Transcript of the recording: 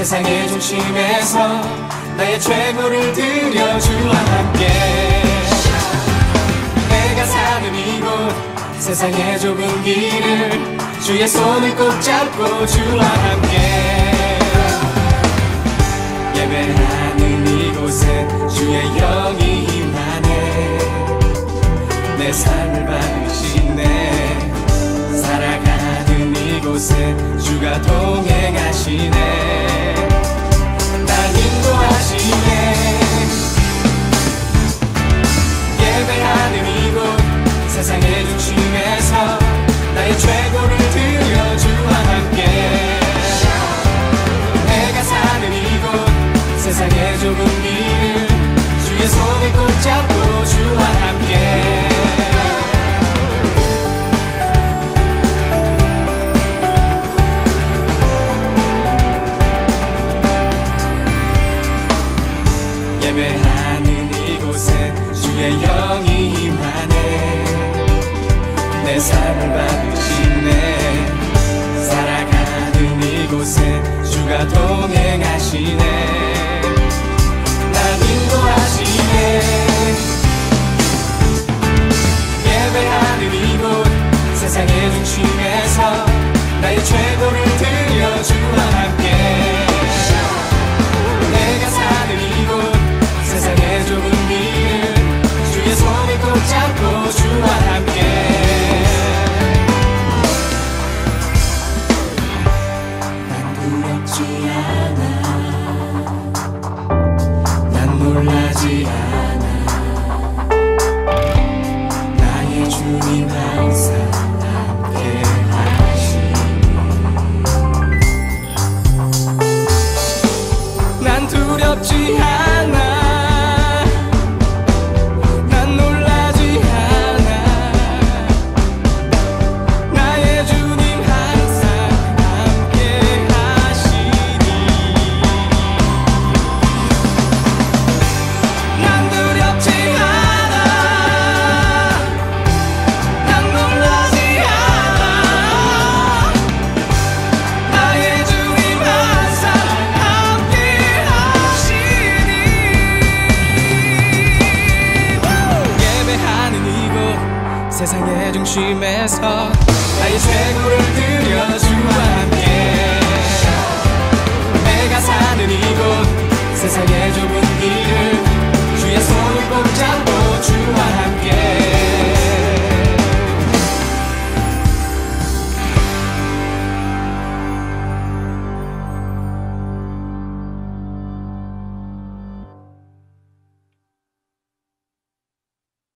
세상의 중심에서 나의 최고를 드려 주와 함께. 내가 사는 이곳 세상의 좁은 길을 주의 손을 꼭 잡고 주와 함께. 예배하는 이곳에 주의 영이 임하네. 내 삶을 받으시 예배하는 이곳에 주의 영이 임하네. 내 삶을 받으시네. 살아가는 이곳에 주가 동행하시네. 날 인도하 나의 최고를 드려 주와 세상의 중심에서 나의 최고를 들여